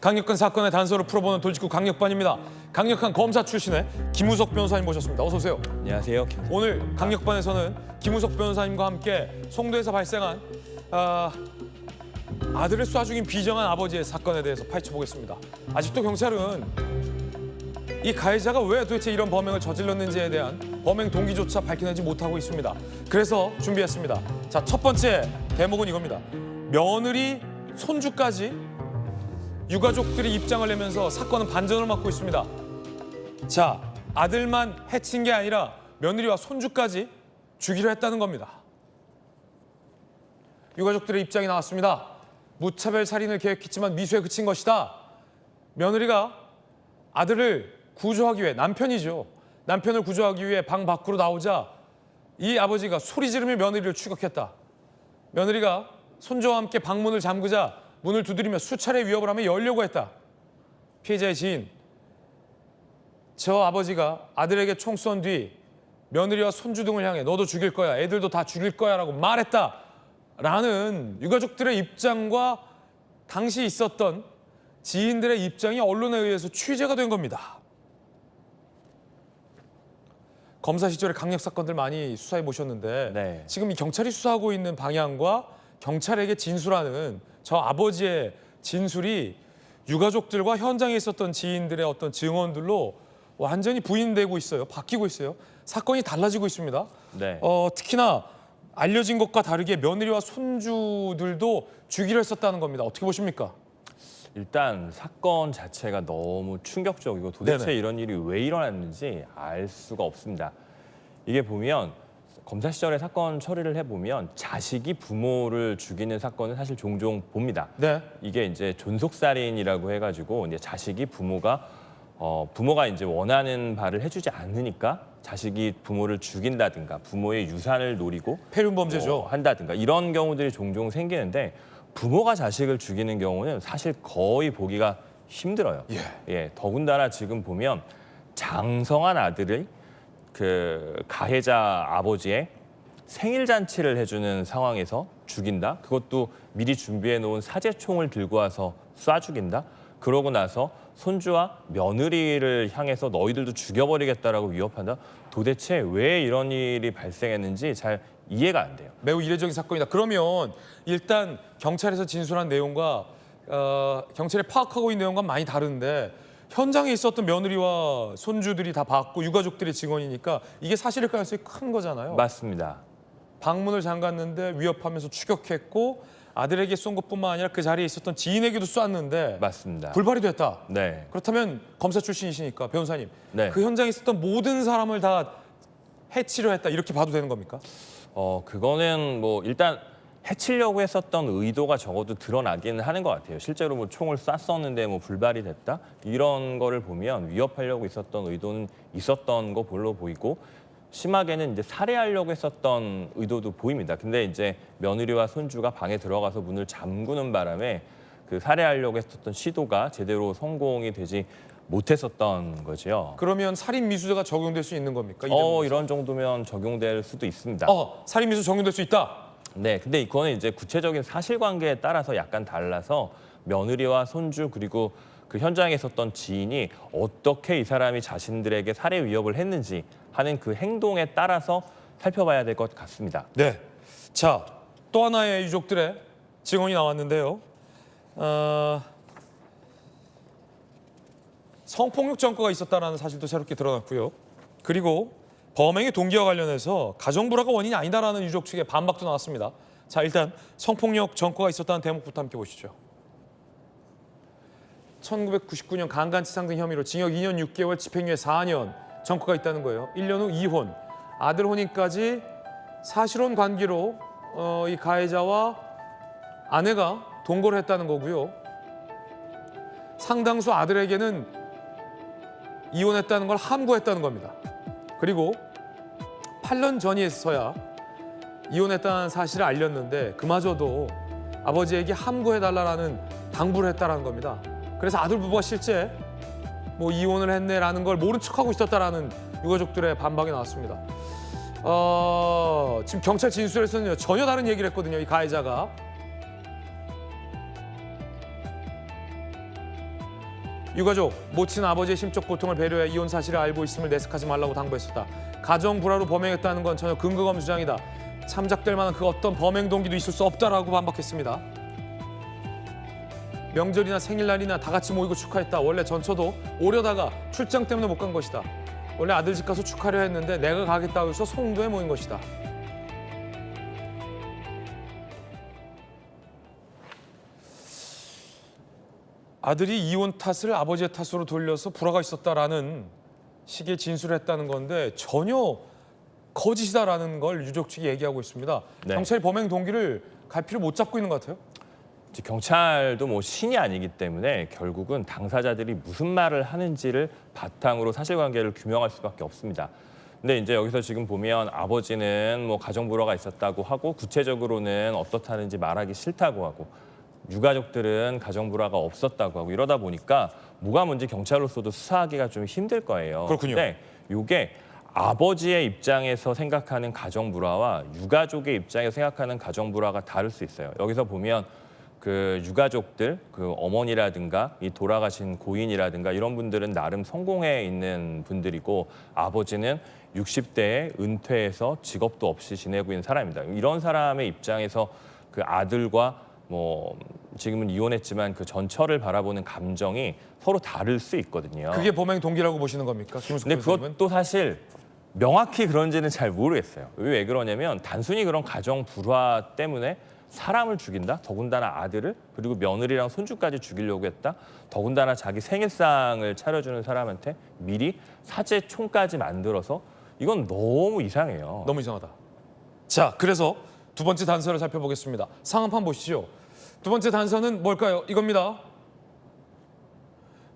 강력한 사건의 단서를 풀어보는 돌직구 강력반입니다. 강력한 검사 출신의 김우석 변호사님 모셨습니다. 어서 오세요. 안녕하세요. 김... 오늘 강력반에서는 김우석 변호사님과 함께 송도에서 발생한 아, 아들을 쏴 죽인 비정한 아버지의 사건에 대해서 파헤쳐 보겠습니다. 아직도 경찰은 이 가해자가 왜 도대체 이런 범행을 저질렀는지에 대한 범행 동기조차 밝혀내지 못하고 있습니다. 그래서 준비했습니다. 자, 첫 번째 대목은 이겁니다. 며느리, 손주까지 유가족들이 입장을 내면서 사건은 반전을 맞고 있습니다. 자, 아들만 해친 게 아니라 며느리와 손주까지 죽이려 했다는 겁니다. 유가족들의 입장이 나왔습니다. 무차별 살인을 계획했지만 미수에 그친 것이다. 며느리가 아들을 구조하기 위해 남편이죠. 남편을 구조하기 위해 방 밖으로 나오자 이 아버지가 소리 지르며 며느리를 추격했다. 며느리가 손주와 함께 방문을 잠그자 문을 두드리며 수차례 위협을 하며 열려고 했다. 피해자의 지인 저 아버지가 아들에게 총 쏜 뒤 며느리와 손주 등을 향해 너도 죽일 거야 애들도 다 죽일 거야 라고 말했다 라는 유가족들의 입장과 당시 있었던 지인들의 입장이 언론에 의해서 취재가 된 겁니다. 검사 시절에 강력 사건들 많이 수사해 보셨는데 네. 지금 이 경찰이 수사하고 있는 방향과 경찰에게 진술하는 저 아버지의 진술이 유가족들과 현장에 있었던 지인들의 어떤 증언들로 완전히 부인되고 있어요. 바뀌고 있어요. 사건이 달라지고 있습니다. 네. 어, 특히나 알려진 것과 다르게 며느리와 손주들도 죽이려 했었다는 겁니다. 어떻게 보십니까? 일단 사건 자체가 너무 충격적이고 도대체 네네. 이런 일이 왜 일어났는지 알 수가 없습니다. 이게 보면 검사 시절에 사건 처리를 해보면 자식이 부모를 죽이는 사건은 사실 종종 봅니다. 네. 이게 이제 존속살인이라고 해가지고 이제 자식이 부모가 어, 부모가 이제 원하는 바를 해주지 않으니까 자식이 부모를 죽인다든가 부모의 유산을 노리고 폐륜 범죄죠. 뭐 한다든가 이런 경우들이 종종 생기는데 부모가 자식을 죽이는 경우는 사실 거의 보기가 힘들어요. 예. 더군다나 지금 보면 장성한 아들을 그 가해자 아버지의 생일 잔치를 해주는 상황에서 죽인다. 그것도 미리 준비해 놓은 사제총을 들고 와서 쏴 죽인다. 그러고 나서 손주와 며느리를 향해서 너희들도 죽여버리겠다라고 위협한다. 도대체 왜 이런 일이 발생했는지 잘 이해가 안 돼요. 매우 이례적인 사건이다. 그러면 일단 경찰에서 진술한 내용과 어, 경찰이 파악하고 있는 내용과 많이 다른데 현장에 있었던 며느리와 손주들이 다 봤고 유가족들의 증언이니까 이게 사실일 가능성이 큰 거잖아요. 맞습니다. 방문을 잠갔는데 위협하면서 추격했고 아들에게 쏜 것뿐만 아니라 그 자리에 있었던 지인에게도 쐈는데 맞습니다. 불발이 됐다. 네. 그렇다면 검사 출신이시니까 변호사님 네. 그 현장에 있었던 모든 사람을 다 해치려 했다 이렇게 봐도 되는 겁니까? 어 그거는 뭐 일단 해치려고 했었던 의도가 적어도 드러나기는 하는 것 같아요. 실제로 뭐 총을 쐈었는데 뭐 불발이 됐다 이런 거를 보면 위협하려고 있었던 의도는 있었던 거 볼로 보이고 심하게는 이제 살해하려고 했었던 의도도 보입니다. 근데 이제 며느리와 손주가 방에 들어가서 문을 잠그는 바람에 그 살해하려고 했었던 시도가 제대로 성공이 되지 못했었던 거죠. 그러면 살인 미수죄가 적용될 수 있는 겁니까? 이 어? 이런 정도면 적용될 수도 있습니다. 어, 살인 미수 적용될 수 있다. 네, 근데 이거는 이제 구체적인 사실관계에 따라서 약간 달라서 며느리와 손주 그리고 그 현장에 있었던 지인이 어떻게 이 사람이 자신들에게 살해 위협을 했는지 하는 그 행동에 따라서 살펴봐야 될 것 같습니다. 네. 자, 또 하나의 유족들의 증언이 나왔는데요. 어, 성폭력 전과가 있었다는 사실도 새롭게 드러났고요. 그리고 범행의 동기와 관련해서 가정 불화가 원인이 아니다라는 유족 측의 반박도 나왔습니다. 자, 일단 성폭력 전과가 있었다는 대목부터 함께 보시죠. 1999년 강간치상 등 혐의로 징역 2년 6개월, 집행유예 4년 전과가 있다는 거예요. 1년 후 이혼, 아들 혼인까지 사실혼 관계로 어, 이 가해자와 아내가 동거를 했다는 거고요. 상당수 아들에게는 이혼했다는 걸 함구했다는 겁니다. 그리고 8년 전에서야 이혼했다는 사실을 알렸는데 그마저도 아버지에게 함구해달라는 당부를 했다는 겁니다. 그래서 아들 부부가 실제 뭐 이혼을 했네라는 걸 모른 척하고 있었다라는 유가족들의 반박이 나왔습니다. 어, 지금 경찰 진술에서는요 전혀 다른 얘기를 했거든요. 이 가해자가 유가족 모친 아버지의 심적 고통을 배려해 이혼 사실을 알고 있음을 내색하지 말라고 당부했었다. 가정 불화로 범행했다는 건 전혀 근거가 없는 주장이다. 참작될 만한 그 어떤 범행 동기도 있을 수 없다라고 반박했습니다. 명절이나 생일날이나 다 같이 모이고 축하했다. 원래 전처도 오려다가 출장 때문에 못 간 것이다. 원래 아들 집 가서 축하려 했는데 내가 가겠다고 해서 송도에 모인 것이다. 아들이 이혼 탓을 아버지의 탓으로 돌려서 불화가 있었다라는 식의 진술을 했다는 건데 전혀 거짓이다라는 걸 유족 측이 얘기하고 있습니다. 네. 경찰이 범행 동기를 갈피를 못 잡고 있는 것 같아요. 이제 경찰도 뭐 신이 아니기 때문에 결국은 당사자들이 무슨 말을 하는지를 바탕으로 사실관계를 규명할 수밖에 없습니다. 근데 이제 여기서 지금 보면 아버지는 뭐 가정 불화가 있었다고 하고 구체적으로는 어떻다는지 말하기 싫다고 하고 유가족들은 가정 불화가 없었다고 하고 이러다 보니까 뭐가 뭔지 경찰로서도 수사하기가 좀 힘들 거예요. 그렇군요. 근데 이게 아버지의 입장에서 생각하는 가정 불화와 유가족의 입장에서 생각하는 가정 불화가 다를 수 있어요. 여기서 보면 그 유가족들, 그 어머니라든가 이 돌아가신 고인이라든가 이런 분들은 나름 성공해 있는 분들이고 아버지는 60대에 은퇴해서 직업도 없이 지내고 있는 사람입니다. 이런 사람의 입장에서 그 아들과 뭐 지금은 이혼했지만 그 전처를 바라보는 감정이 서로 다를 수 있거든요. 그게 범행 동기라고 보시는 겁니까? 김우석 근데? 그것도 사실 명확히 그런지는 잘 모르겠어요. 왜 그러냐면 단순히 그런 가정 불화 때문에 사람을 죽인다. 더군다나 아들을 그리고 며느리랑 손주까지 죽이려고 했다. 더군다나 자기 생일상을 차려주는 사람한테 미리 사제 총까지 만들어서 이건 너무 이상해요. 너무 이상하다. 자, 그래서 두 번째 단서를 살펴보겠습니다. 상한판 보시죠. 두 번째 단서는 뭘까요? 이겁니다.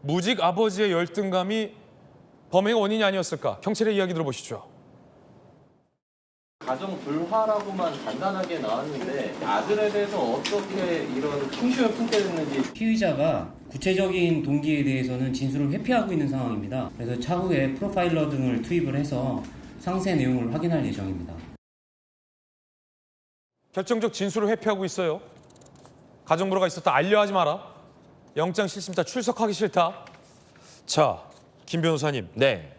무직 아버지의 열등감이 범행의 원인이 아니었을까? 경찰의 이야기 들어보시죠. 가정 불화라고만 간단하게 나왔는데 아들에 대해서 어떻게 이런 충심을 품게 됐는지 피의자가 구체적인 동기에 대해서는 진술을 회피하고 있는 상황입니다. 그래서 차후에 프로파일러 등을 투입을 해서 상세 내용을 확인할 예정입니다. 결정적 진술을 회피하고 있어요. 가정불화가 있었다. 알려하지 마라. 영장 실심사 출석하기 싫다. 자, 김 변호사님. 네.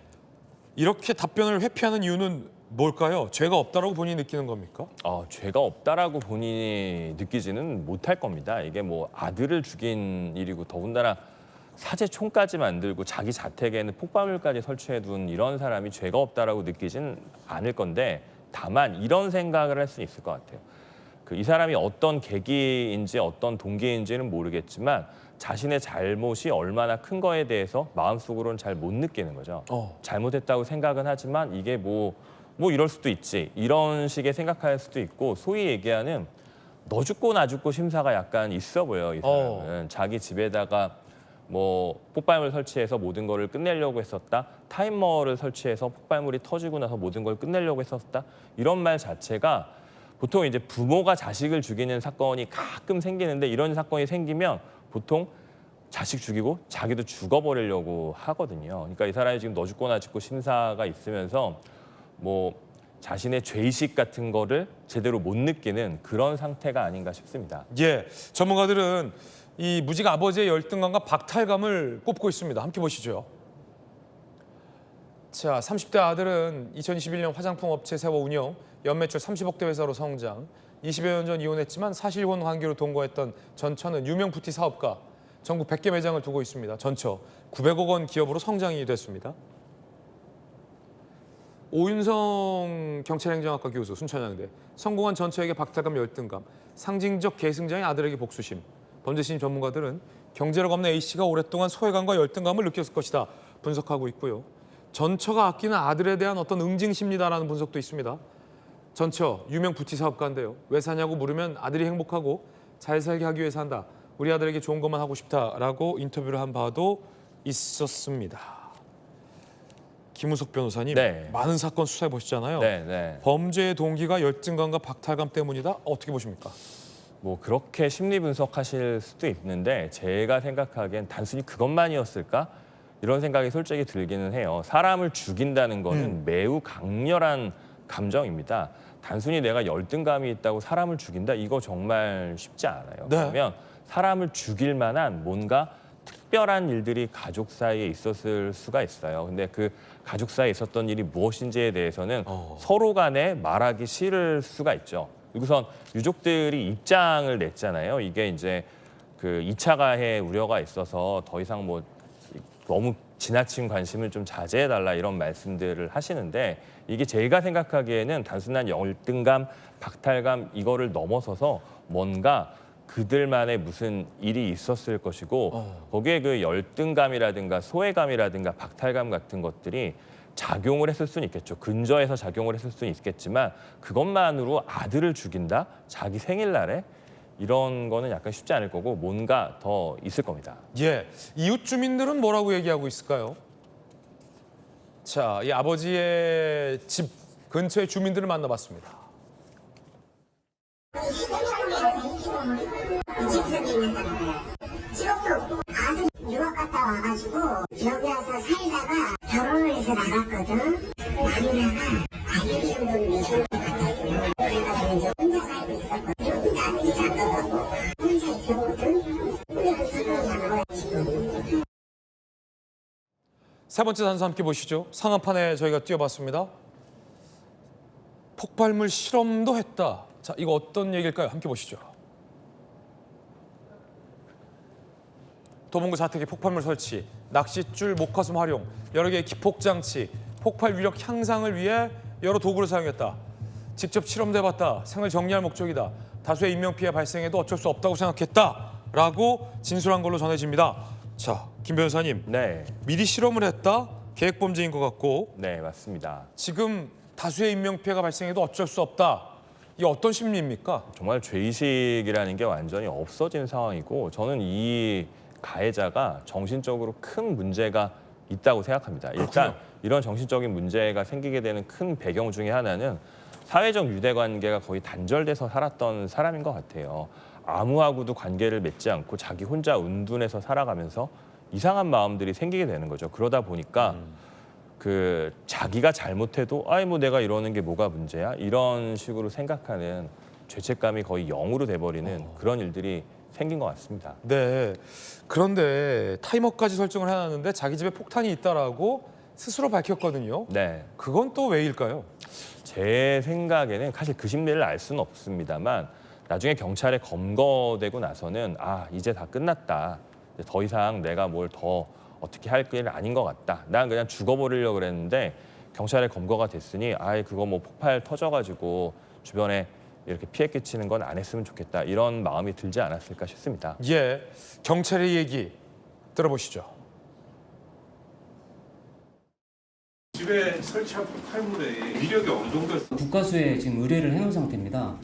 이렇게 답변을 회피하는 이유는 뭘까요? 죄가 없다라고 본인이 느끼는 겁니까? 어, 죄가 없다라고 본인이 느끼지는 못할 겁니다. 이게 뭐 아들을 죽인 일이고 더군다나 사제 총까지 만들고 자기 자택에는 폭발물까지 설치해둔 이런 사람이 죄가 없다라고 느끼진 않을 건데 다만 이런 생각을 할 수 있을 것 같아요. 그 이 사람이 어떤 계기인지 어떤 동기인지는 모르겠지만 자신의 잘못이 얼마나 큰 거에 대해서 마음속으로는 잘 못 느끼는 거죠. 어. 잘못했다고 생각은 하지만 이게 뭐, 뭐 이럴 수도 있지. 이런 식의 생각할 수도 있고 소위 얘기하는 너 죽고 나 죽고 심사가 약간 있어 보여. 이 사람은. 자기 집에다가 뭐 폭발물 설치해서 모든 거를 끝내려고 했었다. 타이머를 설치해서 폭발물이 터지고 나서 모든 걸 끝내려고 했었다. 이런 말 자체가 보통 이제 부모가 자식을 죽이는 사건이 가끔 생기는데 이런 사건이 생기면 보통 자식 죽이고 자기도 죽어버리려고 하거든요. 그러니까 이 사람이 지금 너 죽고 나 죽고 심사가 있으면서 뭐 자신의 죄의식 같은 거를 제대로 못 느끼는 그런 상태가 아닌가 싶습니다. 예, 전문가들은 이 무직 아버지의 열등감과 박탈감을 꼽고 있습니다. 함께 보시죠. 자, 30대 아들은 2021년 화장품 업체 세워 운영, 연매출 30억대 회사로 성장. 20여 년 전 이혼했지만 사실혼 관계로 동거했던 전처는 유명 뷰티 사업가, 전국 100개 매장을 두고 있습니다. 전처 900억 원 기업으로 성장이 됐습니다. 오윤성 경찰행정학과 교수 순천향대 성공한 전처에게 박탈감 열등감 상징적 계승자인 아들에게 복수심 범죄심 전문가들은 경제력 없는 A씨가 오랫동안 소외감과 열등감을 느꼈을 것이다 분석하고 있고요 전처가 아끼는 아들에 대한 어떤 응징 심리다라는 분석도 있습니다 전처 유명 뷰티 사업가인데요 왜 사냐고 물으면 아들이 행복하고 잘 살게 하기 위해서 한다 우리 아들에게 좋은 것만 하고 싶다라고 인터뷰를 한 바도 있었습니다 김우석 변호사님 네. 많은 사건 수사해 보셨잖아요. 네, 네. 범죄의 동기가 열등감과 박탈감 때문이다. 어떻게 보십니까? 뭐 그렇게 심리 분석하실 수도 있는데 제가 생각하기엔 단순히 그것만이었을까? 이런 생각이 솔직히 들기는 해요. 사람을 죽인다는 거는 음. 매우 강렬한 감정입니다. 단순히 내가 열등감이 있다고 사람을 죽인다? 이거 정말 쉽지 않아요. 네. 그러면 사람을 죽일 만한 뭔가 특별한 일들이 가족 사이에 있었을 수가 있어요. 근데 그 가족 사이에 있었던 일이 무엇인지에 대해서는 어. 서로 간에 말하기 싫을 수가 있죠. 우선 유족들이 입장을 냈잖아요. 이게 이제 그 2차 가해 우려가 있어서 더 이상 뭐 너무 지나친 관심을 좀 자제해달라 이런 말씀들을 하시는데 이게 제가 생각하기에는 단순한 열등감, 박탈감 이거를 넘어서서 뭔가 그들만의 무슨 일이 있었을 것이고 거기에 그 열등감이라든가 소외감이라든가 박탈감 같은 것들이 작용을 했을 수는 있겠죠. 근저에서 작용을 했을 수는 있겠지만 그것만으로 아들을 죽인다? 자기 생일날에? 이런 거는 약간 쉽지 않을 거고 뭔가 더 있을 겁니다. 예, 이웃 주민들은 뭐라고 얘기하고 있을까요? 자, 이 아버지의 집 근처의 주민들을 만나봤습니다. 나갔거든. 남자가 아들 정도는 내 정도 같았어요. 그래가지고 이제 혼자 살고 있었거든. 세 번째 단서 함께 보시죠. 상한판에 저희가 띄워봤습니다. 폭발물 실험도 했다. 자, 이거 어떤 얘기일까요? 함께 보시죠. 도봉구 자택에 폭발물 설치, 낚싯줄, 목화솜 활용, 여러 개의 기폭 장치, 폭발 위력 향상을 위해 여러 도구를 사용했다. 직접 실험돼봤다. 생을 정리할 목적이다. 다수의 인명 피해 발생해도 어쩔 수 없다고 생각했다라고 진술한 걸로 전해집니다. 자, 김 변호사님, 네, 미리 실험을 했다. 계획 범죄인 것 같고 네 맞습니다. 지금 다수의 인명 피해가 발생해도 어쩔 수 없다. 이게 어떤 심리입니까? 정말 죄의식이라는 게 완전히 없어진 상황이고 저는 이 가해자가 정신적으로 큰 문제가 있다고 생각합니다. 일단 그렇군요. 이런 정신적인 문제가 생기게 되는 큰 배경 중에 하나는 사회적 유대 관계가 거의 단절돼서 살았던 사람인 것 같아요. 아무하고도 관계를 맺지 않고 자기 혼자 운둔해서 살아가면서 이상한 마음들이 생기게 되는 거죠. 그러다 보니까 그 자기가 잘못해도 아이 뭐 내가 이러는 게 뭐가 문제야 이런 식으로 생각하는 죄책감이 거의 영으로 돼버리는 그런 일들이 생긴 것 같습니다. 네. 그런데 타이머까지 설정을 해놨는데 자기 집에 폭탄이 있다라고 스스로 밝혔거든요. 네, 그건 또 왜일까요? 제 생각에는 사실 그 심리를 알 수는 없습니다만 나중에 경찰에 검거되고 나서는 아 이제 다 끝났다. 더 이상 내가 뭘 더 어떻게 할게 아닌 것 같다. 난 그냥 죽어버리려고 그랬는데 경찰에 검거가 됐으니 아이 그거 뭐 폭발 터져가지고 주변에 이렇게 피해 끼치는 건 안 했으면 좋겠다. 이런 마음이 들지 않았을까 싶습니다. 예. 경찰의 얘기 들어보시죠. 집에 설치한 폭발물의 위력이 어느 정도였어요? 국가수에 지금 의뢰를 해놓은 상태입니다.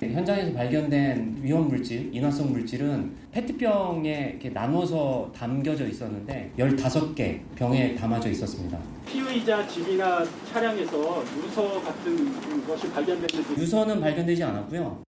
네, 현장에서 발견된 위험 물질, 인화성 물질은 페트병에 이렇게 나눠서 담겨져 있었는데 15개 병에 담아져 있었습니다. 피의자 집이나 차량에서 유서 같은 것이 발견됐는지 유서는 발견되지 않았고요.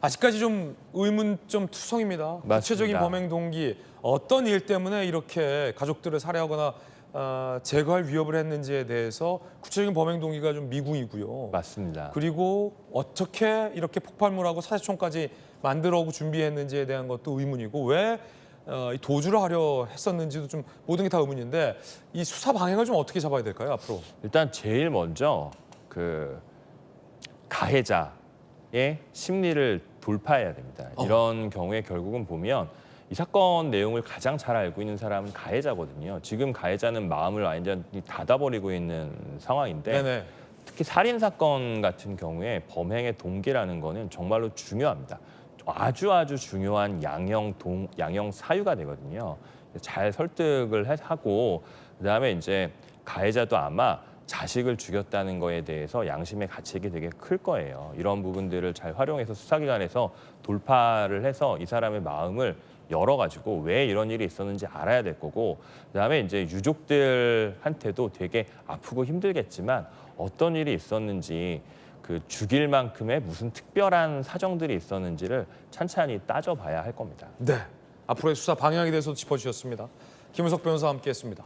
아직까지 좀 의문점 투성입니다. 구체적인 맞습니다. 범행 동기, 어떤 일 때문에 이렇게 가족들을 살해하거나 어, 제거할 위협을 했는지에 대해서 구체적인 범행 동기가 좀 미궁이고요. 맞습니다. 그리고 어떻게 이렇게 폭발물하고 사체총까지 만들어오고 준비했는지에 대한 것도 의문이고 왜 어, 이 도주를 하려 했었는지도 좀 모든 게 다 의문인데 이 수사 방향을 좀 어떻게 잡아야 될까요 앞으로? 일단 제일 먼저 그 가해자의 심리를 돌파해야 됩니다. 어. 이런 경우에 결국은 보면 이 사건 내용을 가장 잘 알고 있는 사람은 가해자거든요. 지금 가해자는 마음을 완전히 닫아버리고 있는 상황인데 네네. 특히 살인 사건 같은 경우에 범행의 동기라는 거는 정말로 중요합니다. 아주 아주 중요한 양형 동 양형 사유가 되거든요. 잘 설득을 해- 하고 그다음에 이제 가해자도 아마 자식을 죽였다는 거에 대해서 양심의 가책이 되게 클 거예요. 이런 부분들을 잘 활용해서 수사기관에서 돌파를 해서 이 사람의 마음을 열어가지고 왜 이런 일이 있었는지 알아야 될 거고 그다음에 이제 유족들한테도 되게 아프고 힘들겠지만 어떤 일이 있었는지 그 죽일 만큼의 무슨 특별한 사정들이 있었는지를 찬찬히 따져봐야 할 겁니다. 네. 앞으로의 수사 방향에 대해서도 짚어주셨습니다. 김우석 변호사와 함께했습니다.